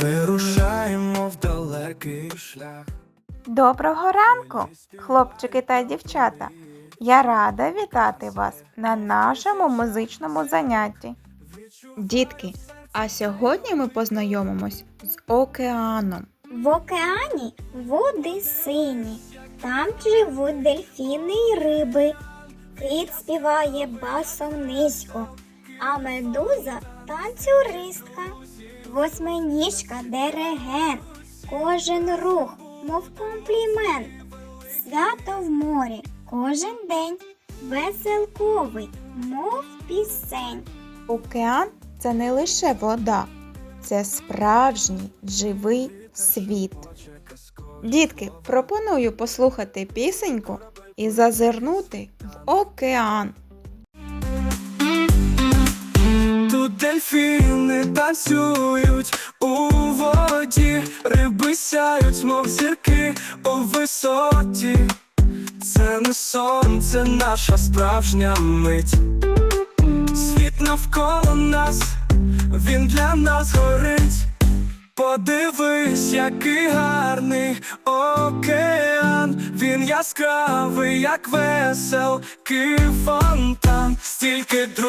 Вирушаємо в далекий шлях. Доброго ранку, хлопчики та дівчата. Я рада вітати вас на нашому музичному занятті. Дітки, а сьогодні ми познайомимось з океаном. В океані води сині. Там живуть дельфіни й риби. Кліт співає басом низько, а медуза танцюристка. Восьминіжка диригент, кожен рух, мов комплімент. Свято в морі кожен день, веселковий, мов пісень. Океан це не лише вода, це справжній живий світ. Дітки, пропоную послухати пісеньку і зазирнути в океан. Дельфіни танцюють у воді, риби сяють, мов зірки у висоті. Це не сон, це наша справжня мить. Світ навколо нас, він для нас горить. Подивись, який гарний океан, він яскравий, як веселкий фонтан. Стільки друзів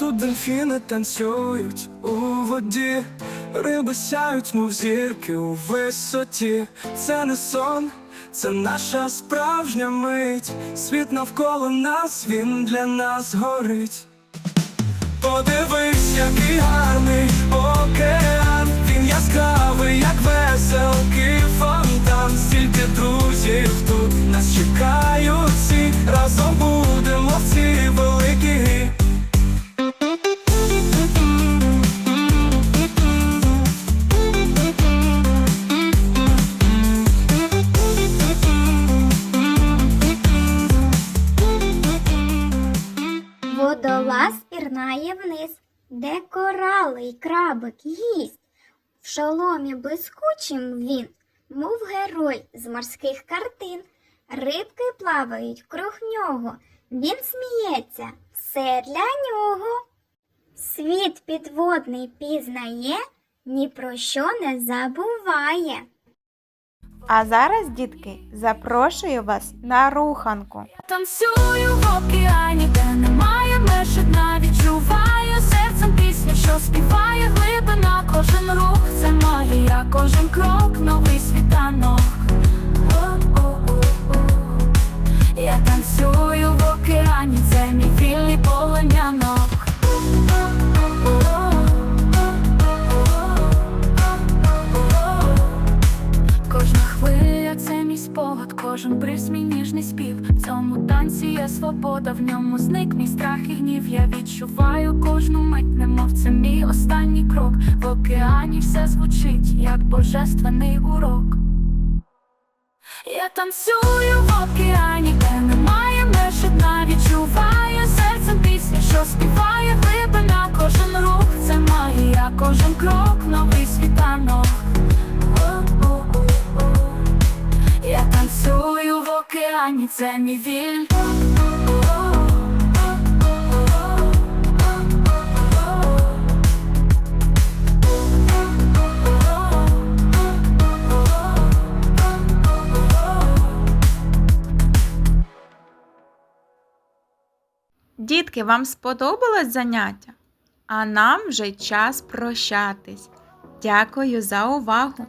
Тут дельфіни танцюють у воді, риби сяють, мов зірки у висоті. Це не сон, це наша справжня мить. Світ навколо нас, він для нас горить. Подивись, який гарний океан, він яскравий, як веселкий фонтан. Стільки друзів тут нас чекають пірнає вниз, де корали й крабик їсть. В шоломі блискучим він, мов герой з морських картин. Рибки плавають круг нього, він сміється, все для нього. Світ підводний пізнає, ні про що не забуває. А зараз, дітки, запрошую вас на руханку. Танцюю в океані, спів. В цьому танці є свобода, в ньому зник мій страх і гнів. Я відчуваю кожну мить, немов це мій останній крок. В океані все звучить, як божественний урок. Я танцюю в океані, де немає меж дна Відчуваю серцем пісню, що співає глибина Кожен рух це магія, кожен крок новий світанок океані, це мій віль Дітки, вам сподобалось заняття? А нам вже час прощатись. Дякую за увагу!